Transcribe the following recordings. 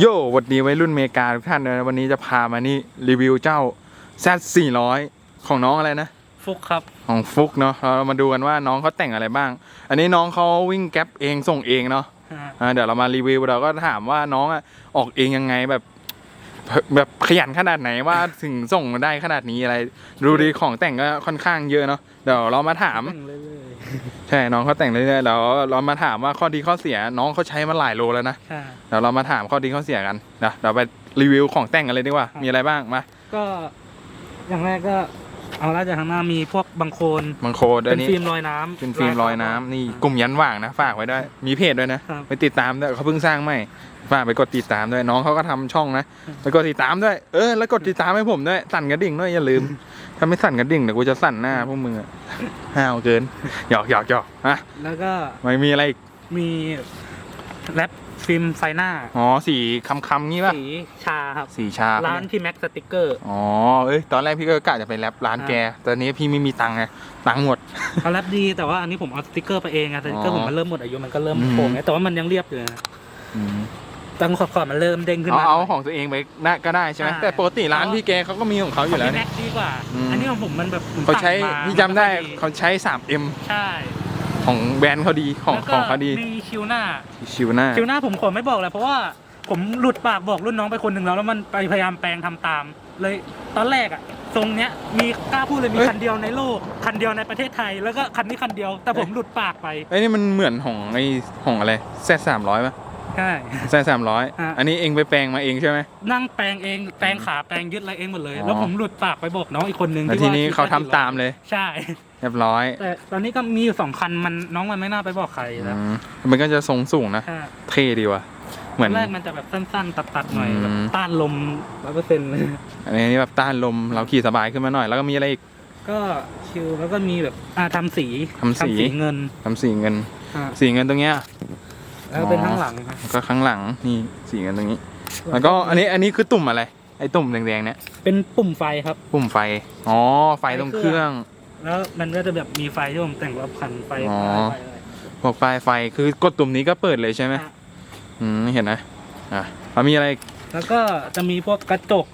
โย่วันนี้วัยรุ่นเมกาทุกท่านเลยนะวันนี้จะพามานี่รีวิวเจ้า Z 400ของน้องอะไรนะ ฟุกครับ ของฟุกเนาะเรามาดูกันว่าน้องเขาแต่งอะไรบ้าง อันนี้น้องเขาวิ่งแก๊ปเองส่งเองเนาะอ่าเดี๋ยวเรามารีวิวเราก็ถามว่าน้องอะออกเองยังไงแบบ แบบขยันขนาดไหนว่าถึงส่งได้ขนาดนี้อะไร ดูดีของแต่งก็ค่อนข้างเยอะเนาะเดี๋ยวเรามาถาม แต่งเรื่อยใช่น้องเขาแต่งเรื่อยๆแล้วเรามาถามว่าข้อดีข้อเสียน้องเขาใช้มาหลายโลแล้วนะๆใช่เดี๋ยวเรามาถามข้อดีข้อเสียกันนะเดี๋ยวไปรีวิวของแต่งกันเลยดีกว่าครับมีอะไรบ้างมาก็อย่างแรกก็ เอาละจากข้างหน้ามีพวกบางโคลนมังโคดอัเป็นนนี้ฟิล์มลอยน้ำ เป็นฟิล์มลอยน้ำนี่กลุ่มยันว่างนะฝากไว้ด้วย มีเพจด้วยนะครับไปติดตามด้วยเขาเพิ่งสร้างใหม่ฝากไปกดติดตามด้วยน้องเขาก็ทำช่องนะไปกดติดตามด้วยเออแล้วกดติดตามให้ผมด้วยสั่นกระดิ่งด้วยอย่าลืม ถ้าไม่สั่นกระดิ่งเดี๋ยวกูจะสั่นหน้าพวกมึงอะห้าวเกินหยอกหยอกหยอกฮะแล้วก็ไม่มีอะไรอีกมีแรป ฟิล์มไฟหน้า อ๋อ สีคำคำๆงี้ป่ะ สีชาครับ สีชาร้านที่แม็กสติกเกอร์ อ๋อ เอ้ย ตอนแรกพี่ก็กะจะไปแรปร้านแก ตอนนี้พี่ไม่มีตังค์ไง ตังค์หมดเขาแรปดี แต่ว่าอันนี้ผมเอาสติกเกอร์ไปเองอะสติกเกอร์อ๋ผอมมันเริ่มหมดอายุมันก็เริ่มอืมโป่งไงแต่ว่ามันยังเรียบอยู่นะอืมตังขอบๆมันเริ่มเด้งขึ้นเอามา เอาของตัวเองไปน่าก็ได้ใช่ไหมใช่แต่ปกติร้านพี่แกเขาก็มีของเขาอยู่แล้วขงพี่เนี่แม็ยกดีกว่าอืมอันนี้ของผมมันแบบผมเขาใช้สั่งมาพี่จำได้มันม่เขาใช้ 3M ใช่ ของแบรนด์เขาดีของแล้วขก็องเขาดีมีคิวหน้า ชิวหน้า คิวหน้าผมขอไม่บอกเลยเพราะว่าผมหลุดปากบอกรุ่นน้องไปคนหนึ่งแล้วแล้วมันไปพยายามแปลงทำตาม เลยตอนแรกอะทรงเนี้ยมีกล้าพูดเลยมีเฮ้ย คันเดียวในโลก คันเดียวในประเทศไทยแล้วก็คันนี้คันเดียว แต่ผมหลุดปากไป ไอ้ยนี่มันเหมือนของไอ้ของอะไรแซสามร้อยป่ะ ใช่แซสามร้อยฮะ อันนี้เองไปแปลงมาเองใช่ไหม นั่งแปลงเองแปลงขาแปลงยึดอะไรเองหมดเลย อ๋อ แล้วผมหลุดปากไปบอกน้องอีกคนนึงแล้วที่ทีว่านี้เขาทำตามเลย ใช่ เรียบร้อยแต่ตอนนี้ก็มีอยู่สองคันมันน้องมันไม่น่าไปบอกใครอืแล้วมมันก็จะทรงสูงนะ ใช่เท่ดีว่ะ เหมือนตแรกมันจะแบบสั้นๆ ตัดๆหน่อยอืม แบบต้านลมร้อยเปอร์เซ็นต์อันนี้แบบต้านลมเราขี่สบายขึ้นมาหน่อย แล้วก็มีอะไรอีก ก็ชิลแล้วก็มีแบบอ่าทำสีทำสี เงินทำสีเงิน อ่าสีเงินตรงเนี้ย แล้วเป็นอ๋อข้างหลังครับแล้วก็ข้างหลังนี่สีเงินตรงนี้ แล้วก็อันนี้อันนี้คือตุ่มอะไร ไอ้ตุ่มแดงๆเนี่ยเป็นปุ่มไฟครับ ปุ่มไฟอ๋อไฟตรงเครื่อง แล้วมันก็จะแบบมีไฟที่ผมแต่งรอบคันไฟอ๋อ ไฟอะไรพวกไฟไฟคือกดตุ่มนี้ก็เปิดเลยใช่ไหมอะอืมเห็นนะอะแล้วมีอะไรอีกแล้วก็จะมีพวกกระจก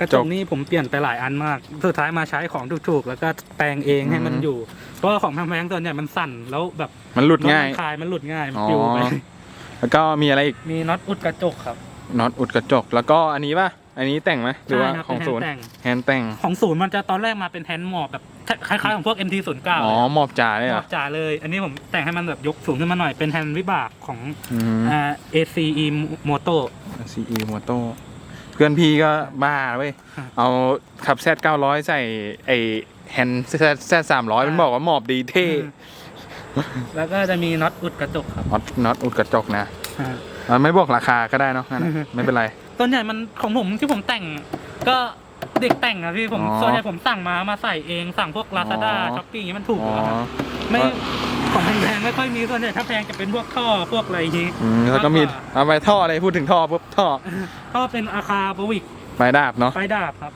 กระจจกกนี่ผมเปลี่ยนไปหลายอันมาก สุดท้ายมาใช้ของถูกๆ แล้วก็แปลงเองให้มันอืมอยู่ เพราะว่าของแพงๆตัวเนี่ยมันสั่นแล้วแบบมันหลุดง่ายน็อตมันคลายมันหลุดง่ายมันอ๋อปลิวไปแล้วก็มีอะไรอีกมีน็อตอุดกระจกครับน็อตอุดกระจก แล้วก็อันนี้ป่ะ อันนี้แต่งไหมหรือว่าใช่ครับของเป็นศูนย์แฮนด์แต่งแฮนด์แต่ง ของศูนย์มันจะตอนแรกมาเป็นแฮนด์หมอบแบบคล้ายๆของพวก MT09 อ๋อหมอบจ่าเลยหเหมรออบจ๋าเลย อันนี้ผมแต่งให้มันแบบยกสูงขึ้นมาหน่อยเป็นแฮนด์วิบากของอืม อ่า ACE Moto ซีอีมอโต้เพื่อนพี่ก็บ้าเว้ย ฮะ เอาขับแซดเก้าร้อยใส่ไอ แฮนด์แซดสามร้อยมันบอกว่าหมอบดีเท่แล้วก็จะมีน็อตอุดกระจกครับน็อตน็อตอุดกระจกนะอ่าอะไม่บอกราคาก็ได้เนาะงั้นอะไม่เป็นไรส่วนใหญ่มันของผมที่ผมแต่ง ก็เด็กแต่งอะพี่ผมอ๋อส่วนใหญ่ผมสั่งมามาใส่เองสั่งพวก Lazada อ๋อช้อปปี้อย่างนี้มันถูกอ๋กอว่าครับไม่ของแพงๆไม่ค่อยมีส่วนใหญ่ถ้าแพงจะเป็นพวกท่อพวกอะไรอย่างนี้อืมแล้วก็มีมากกว่าเอาไปท่ออะไรพูดถึงท่อปุ๊บท่อท่อเป็นอาคาบวิกไม้ดาบเนาะไฟดาบครับ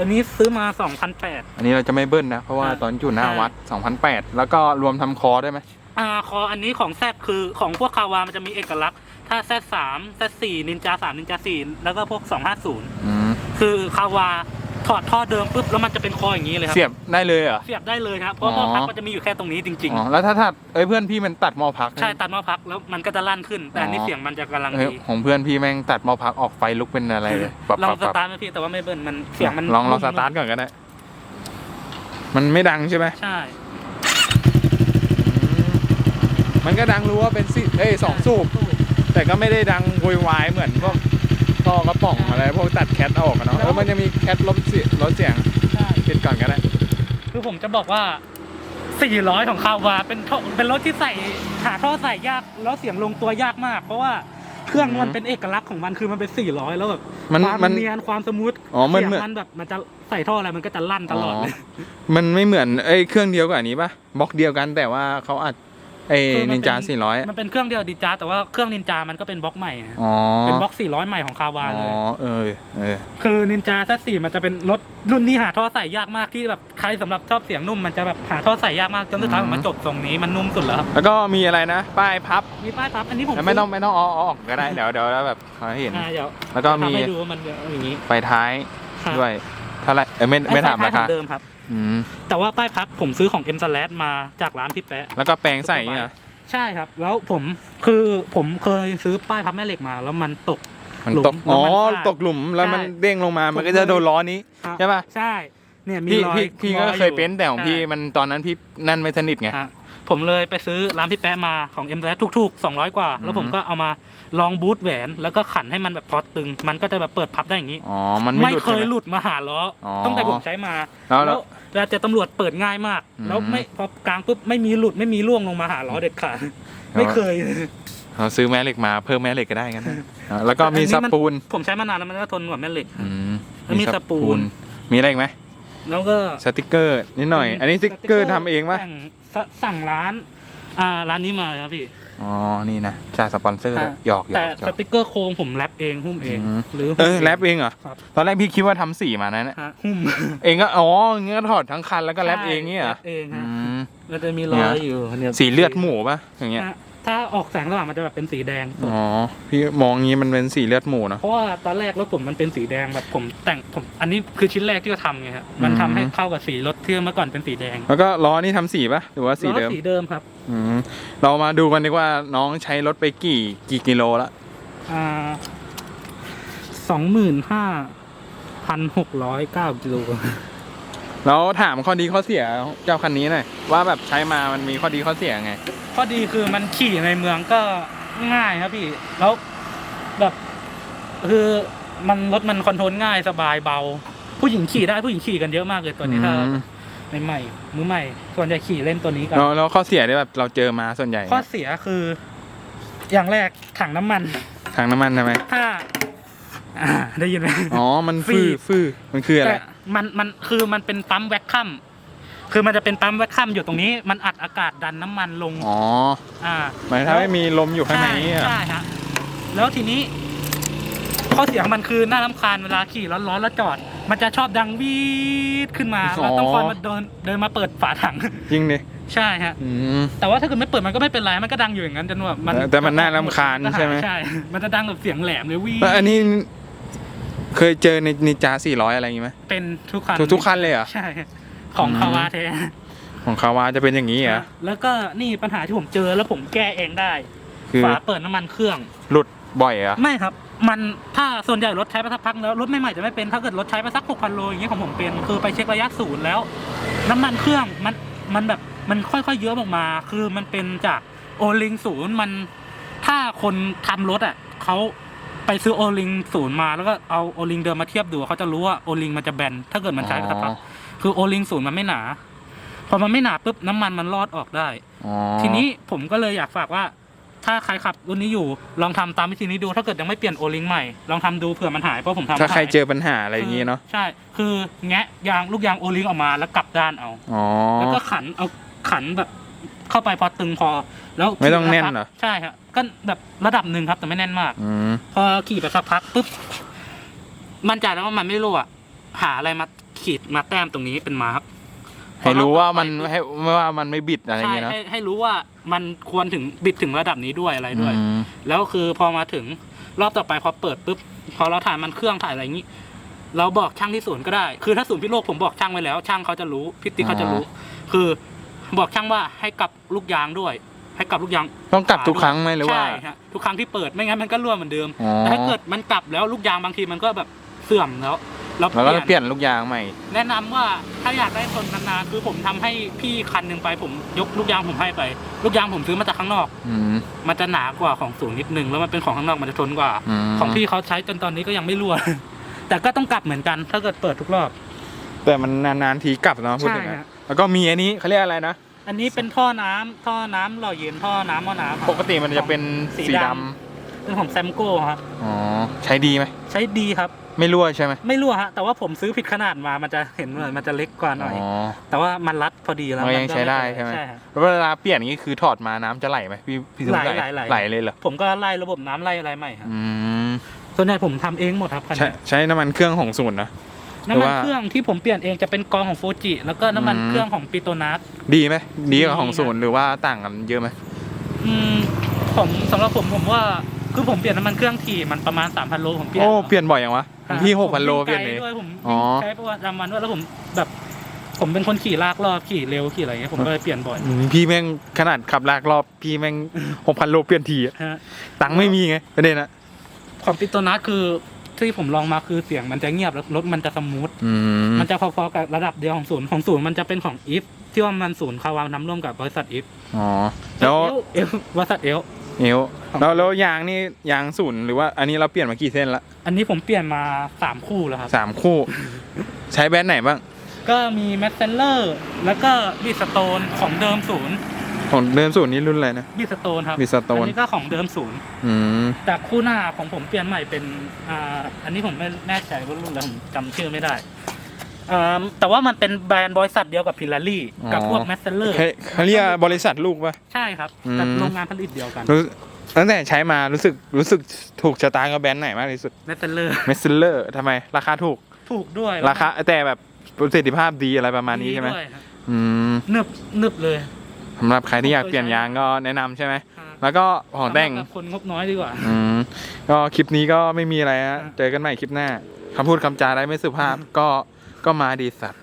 ตัวนี้ซื้อมา 2,800 อันนี้เราจะไม่เบิ้ลนะ เพราะว่าใช่ตอนอยู่หน้าใช่วัด2,008แล้วก็รวมทำคอได้ไหมอ่าคออันนี้ของแซดคือของพวกคาวามันจะมีเอกลักษณ์ ถ้าแซดสามแซดสี่นินจาสามนินจาสี่แล้วก็พวก 250 อืม คือคาวา ถอดท่อเดิมปุ๊บแล้วมันจะเป็นคออย่างนี้เลยครับเสียบได้เลยเหรอ เสียบได้เลยครับเพราะหม้อพักมันจะมีอยู่แค่ตรงนี้จริงอ๋อแล้วถ้าถัดเอ้ยเพื่อนพี่มันตัดหมอพักๆ ใช่ตัดหม้อพักแล้วมันก็จะลั่นขึ้น แต่อันนี้อ๋อเสียงมันจะกำลังเอ้ยดีของเพื่อนพี่แม่งตัดหมอพักออกไฟลุกเป็นอะไรเลยปรับลอปงรับสปรับตาร์ทไหมพี่แต่ว่าไม่เบิ้ลมันเสียงมันลองลองสตาร์ทก่อนก็ได้มันไม่ดังใช่ไหมใช่มันก็ดังรู้ว่าเป็นสิเอ้ยสองสูบ แต่ก็ไม่ได้ดังโวยวายเหมือนพวก ท่อกระป๋องอะไรพวกตัดแคทเอาออกอะเนาะเออมันจะมีแคทลดเสียงลดเสียงใช่ปิดก่อนก็ได้คือผมจะบอกว่า 400 ของคาวาเป็นท่อเป็นรถที่ใส่หาท่อใส่ยากแล้วเสียงลงตัวยากมาก เพราะว่าเครื่องมันเป็นเอกลักษณ์ของมันคือมันเป็น 400 แล้วแบบมันความมัน เนียนความสมูทอ๋อมันเสียงเหมือน มันแบบมันจะใส่ท่ออะไรมันก็จะลั่นตลอดเลย มันไม่เหมือนไอ้เครื่องเดียวกับอันนี้ปะบล็อกเดียวกันแต่ว่าเขาอาจ ไอ้คือมันินจาเป็สี่ร้อยมันเป็นเครื่องเดียวดีจ้าแต่ว่าเครื่องนินจามันก็เป็นบล็อกใหม่นะอ๋อเป็นบล็อก 400 ใหม่ของคาวาอ๋เลอย เออเออ คือนินจาแซสี่มันจะเป็นรถรุ่นนี้หาท่อใส่ยากมากที่แบบใครสำหรับชอบเสียงนุ่มมันจะแบบหาท่อใส่ยากมากจนสุดท้ายผมมาจบทรงนี้มันนุ่มสุดแล้วครับแล้วก็มีอะไรนะ ป้ายพับมีป้ายทับอันนี้ผมแล้วไม่ต้องไม่ต้องเอาเอาออกก็ได้ เดี๋ยวเดี๋ยวแล้วแบบเขาให้เห็น อ่าเดี๋ยวแล้วก็มีทำให้ดูว่ามันอย่างนี้ไฟท้ายครับด้วยเท่าไหรเอ้ยไม่ไม่ถามราคาไอ้ไฟท้ยเหอนเดิมครับ อืมแต่ว่าป้ายพับผมซื้อของ M s l a s มาจากร้านพี่แปะ แล้วก็แปลงใส่เนี่ยเหรอใช่ครับ แล้วผมคือผมเคยซื้อป้ายพับแม่เหล็กมา แล้วมันตก มันหลุมตกอ๋อแล้วมันฟาดตกหลุมแล้วมันใช่ เด้งลงมามันก็จะโดนล้อนี้ใช่ปะ ใช่ เนี่ยมีพี่รอยพี่พี่ก็รอเคยเป็นแต่ของพี่ใช่มันตอนนั้นพี่นั่นไม่สนิทไง ฮะ ผมเลยไปซื้อร้านพี่แปะมาของ M s l a s ทุกๆ 200 กว่า แล้วผมอืมก็เอามาลองบูทแหวน แล้วก็ขันให้มันแบบพอตึง มันก็จะแบบเปิดพับได้อย่างนี้ อ๋อ มันไม่ไม่หลุดเคใช่ยไหมหลุดมาหาล้อออตั้งแต่ผมใช้มาแล้วแล้วเวลาเจอตำรวจเปิดง่ายมาก อืม แล้วไม่พอกลางปุ๊บไม่มีหลุดไม่มีร่วงลงมาหาล้อเด็ดขาดไม่เคยเราซื้อแม่เหล็กมาเพิ่มแม่เหล็กก็ได้กันนะอ่าแล้วก็มีอันนี้สมันปูนผมใช้มานานแล้วมันก็ทนกว่าแม่เหล็ก อืมแล้วมีสปูน มีอะไรอีกไหมแล้วก็สติกเกอร์นิดหน่อย อันนี้สติกเกอร์ทำเองปะแต่ สสั่งร้าน อ่าร้านนี้มาครับพี่ อ๋อ นี่นะจ่ายสปอนเซอร์ด้วยฮะหยอกหยอแต่กหยสอก ติกเกอร์โครงผมแรปเองหุ้มเอง อืม หรือเออแรปเองเหรอ ครับ ตอนแรกพี่คิดว่าทำสีมานะเนี่ยฮะหุ้มเองก็อ๋องี้ก็ถอดทั้งคันแล้วก็แรปเองเนี่ยเหรแรอปเองอืฮะม มันจะมีรอยอยู่เนี่ยสีเลือดหมูปะอย่างเงี้ย ฮะ ถ้าออกแสงสว่างมันจะแบบเป็นสีแดง อ๋อ พี่มองงี้มันเป็นสีเลือดหมูเนอะเพราะว่าตอนแรกรถผมมันเป็นสีแดงแบบผมแต่งผมอันนี้คือชิ้นแรกที่เราทำไงครับมันทำให้อืมเข้ากับสีรถที่เมื่อก่อนเป็นสีแดงแล้วก็ล้อนี่ทำสีปะหรือว่าสีเดิมล้อสีเดิมครับอืม เรามาดูกันดีกว่าน้องใช้รถไปกี่กี่กิโลละอ่าสองหมื่นห้าพันหกร้อยเก้ากิโลแล้วถามข้อดีข้อเสียเจ้าคันนี้หน่อยว่าแบบใช้มามันมีข้อดีข้อเสียไง ข้อดีคือมันขี่ในเมืองก็ง่ายครับพี่ แล้วแบบคือมันรถมันคอนโทรลง่ายสบายเบา ผู้หญิงขี่ได้ผู้หญิงขี่กันเยอะมากเลยตัวนี้ถ้าอืม ใหม่ๆมือใหม่ ส่วนใหญ่ขี่เล่นตัวนี้กัน แล้วแล้วข้อเสียที่แบบเราเจอมาส่วนใหญ่ข้อเสียคือ อย่างแรกถังน้ำมันทางน้ำมันใช่ไหมถ้าอ่าได้ยินไหม อ๋อมันฟรีฟื้อฟื้อมันคืออะไรแต่มันมันคือมันเป็นปั๊มแวคคัม คือมันจะเป็นปั๊มแวคคัมอยู่ตรงนี้ มันอัดอากาศดันน้ำมันลงอ๋ออ่าหมายถ้าไม่มีลมอยู่ข้างในใช่อะใช่ฮะแล้วทีนี้ข้อเสียของมันคือหน้าลำคาญเวลาขี่ร้อนๆแล้วจอด มันจะชอบดังวีดขึ้นมาเราต้องคอยมาเดินเดินมาเปิดฝาถังจริงดิใช่ฮะอืมแต่ว่าถ้าเกิดไม่เปิดมันก็ไม่เป็นไรมันก็ดังอยู่อย่างนั้นจนว่ามันแต่แต่มันน่ารำคาญใช่ไหมใช่ มันจะดังแบบเสียงแหลมเลยวีดแล้วอันนี้เคยเจอในนิจาสี่ร้อยอะไรอย่างงี้ไหมเป็นทุกคันทุกทุกคันเลยเหรอใช่ ของอืมคาวาเทของคาวาจะเป็นอย่างนี้เหรอแล้วก็นี่ปัญหาที่ผมเจอแล้วผมแก้เองได้คือฝาเปิดน้ำมันเครื่อง หลุดบ่อยเหรอไม่ครับ มันถ้าส่วนใหญ่รถใช้ไปสักพักแล้วรถใหม่ๆจะไม่เป็นถ้าเกิดรถใช้ไปสักหกพันโลอย่างเงี้ยของผมเป็นคือไปเช็คระยะศูนย์แล้ว น้ำมันเครื่องมันมันแบบมันค่อยๆเยอะออกมา คือมันเป็นจากโอลิงศูนย์มันถ้าคนทำรถอะเขาไปซื้อโอลิงศูนย์มาแล้วก็เอาโอลิงเดิมมาเทียบดูเขาจะรู้ว่าโอลิงมันจะแบนถ้าเกิดมันใช้ไปสักพัก คือโอลิงศูนย์มันไม่หนา พอมันไม่หนาปุ๊บน้ำมันมันรอดออกได้ อ๋อทีนี้ผมก็เลยอยากฝากว่า ถ้าใครขับรุ่นนี้อยู่ลองทำตามวิธีนี้ดูถ้าเกิดยังไม่เปลี่ยนโอลิงใหม่ลองทำดูเผื่อมันหายเพราะผมทำถ้าใครหยเจอปัญหาอะไรอย่างงี้เนาะใช่ คือแงะยางลูกยางโอลิงออกมาแล้วกลับด้านเอา อ๋อ แล้วก็ขันเอาขันแบบเข้าไปพอตึงพอ แล้วไม่ต้องแน่นขี่ปเหรอ ใช่ครับก็แบบระดับหนึ่งครับแต่ไม่แน่นมาก อืม พอขี่ไปสักพักปุ๊บมั่นใจแล้วว่ามันไม่รั่วหาอะไรมา ขีดมาแต้มตรงนี้เป็นมาร์กให้รู้ว่ามันให้ว่ามันไม่บิดอะไรอย่างใช่เงี้ยเนาะให้ให้รู้ว่ามันควรถึงบิดถึงระดับนี้ด้วยอะไรด้วยอืมแล้วคือพอมาถึงรอบต่อไปพอเปิดปุ๊บพอเราถ่ายมันเครื่องถ่ายอะไรอย่างนี้ เราบอกช่างที่ศูนย์ก็ได้ คือถ้าศูนย์พิโลกผมบอกช่างไว้แล้ว ช่างเขาจะรู้พิติกเขาจะรู้ คือบอกช่างว่าให้กลับลูกยางด้วย ให้กลับลูกยางต้องกลับทุกครั้งไหมหรือว่าใช่ฮะทุกครั้งที่เปิดไม่งั้นมันก็รั่วเหมือนเดิมอ๋อแต่ถ้าเกิดมันกลับแล้วลูกยางบางทีมันก็แบบเสื่อมแล้ว เราแล้วก็เปลี่ยนเปลี่ยนลูกยางใหม่ แนะนำว่าถ้าอยากได้ทนนานๆคือผมทำให้พี่คันหนึ่งไปผมยกลูกยางผมให้ไป ลูกยางผมซื้อมาจากข้างนอก อืมมันจะหนากว่าของศูนย์นิดนึงแล้วมันเป็นของข้างนอกมันจะทนกว่า มของพี่เขาใช้จนตอนนี้ก็ยังไม่รั่ว แต่ก็ต้องกลับเหมือนกัน ถ้าเกิดเปิดทุกรอบ แต่มันนานๆทีกลับเนาะพูดถึงใช่นะฮะ แล้วก็มีอันนี้เขาเรียกอะไรนะ อันนี้เป็นท่อน้ำท่อน้ำหล่อเย็นท่อน้ำหม้อน้ำครับปกติมันจะเป็นสีสีดดเป็นของแซมโก้ครับำอ๋อ ใช้ดีไหม ใช้ดีครับ ไม่รั่วใช่ไหมไม่รั่วฮะแต่ว่าผมซื้อผิดขนาดมามันจะเห็นเหมือนมันจะเล็กกว่าหน่อย อ๋อแต่ว่ามันรัดพอดีแล้วมันนยังก็ใช้ได้เป็นรใช่ไหมใช่ฮะ แล้วเวลาเปลี่ยนอย่างนี้คือถอดมาน้ำจะไหลไหมพี่พี่สมไหลศักดิ์ไหลไหล ไหลเลยเหรอผมก็ไล่ระบบน้ำไล่อะไรใหม่ฮะอืมส่วนใหญ่ผมทำเองหมดครับคันใช้นี้ใช้น้ำมันเครื่องของศูนย์นะ น้ำมันหรือว่าเครื่องที่ผมเปลี่ยนเองจะเป็นกองของโฟจิแล้วก็น้ำมันอืม เครื่องของปิโตนัส ดีไหมดีกว่าของดีนะศูนย์หรือว่าต่างกันเยอะไหมอืมผมสำหรับผมผมว่าคือผมเปลี่ยนน้ำมันเครื่องถี่มันประมาณ3,000โลผมเปลี่ยนโอ้เปลี่ยนบ่อยยังวะ อ่าพี่หกพันโลผมเปลี่ยนวิ่เองงไกลด้วยผมอ๋อ ใช้ประวัติประจำวันด้วยแล้วผมแบบ ผมเป็นคนขี่ลากรอบขี่เร็วขี่อะไรเงี้ยผมก็เลยเปลี่ยนบ่อยอืมพี่แม่งขนาดขับลากรอบ พี่แม่งหกพันโลเปลี่ยนทีอะฮะตังค์ไม่มีไงประเด็นอะของปิโตนัสคือที่ผมลองมาคือเสียงมันจะเงียบแล้วรถมันจะสมูทอืมมันจะพอๆกับระดับเดียวของศูนย์ของศูนย์มันจะเป็นของอีฟที่ว่ามันศูนย์คาวางน้ำร่วมกับบริษัทอีฟอ๋อแล้วเอลบริษัทเอล เอวแล้วแล้วยางนี่ยางศูนย์หรือว่าอันนี้เราเปลี่ยนมากี่เส้นละอันนี้ผมเปลี่ยนมาสามคู่แล้วครับสามคู่ ใช้แบรนด์ไหนบ้าง ก็มีแมสเซนเลอร์แล้วก็บิสโตนของเดิมศูนย์ของเดิมศูนย์นี่รุ่นอะไรนะบิสโตนครับ Bridgestone อันนี้ก็ของเดิมศูนย์อืมแต่คู่หน้าของผมเปลี่ยนใหม่เป็นอ่าอันนี้ผมไม่แน่ใจว่ารุ่นอะไรผมจำชื่อไม่ได้ อ่าแต่ว่ามันเป็นแบรนด์บริษัทเดียวกับพิลารี่กับพวกแมสเซนเลอร์เขาเขาเรียกบริษัทลูกป่ะ ใช่ครับอืมแต่โรงงานผลิตเดียวกันรู้ตั้งแต่ใช้มารู้สึกรู้สึกถูกชะตากับแบรนด์ไหนมากที่สุดแมสเซนเลอร์เมสซิลเลอร์ทำไม ราคาถูกถูกด้วยราคาแต่แบบประสิทธิภาพดีอะไรประมาณนี้ใช่ไหมดีด้วยครับอืมหนึบหนึบเลยสำหรับใครที่อยากเปลี่ยนยางก็แนะนำใช่ไหมแล้วก็ของแต่งสำหรับคนงบน้อยดีกว่า อืมก็คลิปนี้ก็ไม่มีอะไรฮะอะเจอกันใหม่คลิปหน้าคำพูดคำจาอะไรไม่สุภาพก็ ก็มาดีสัตว์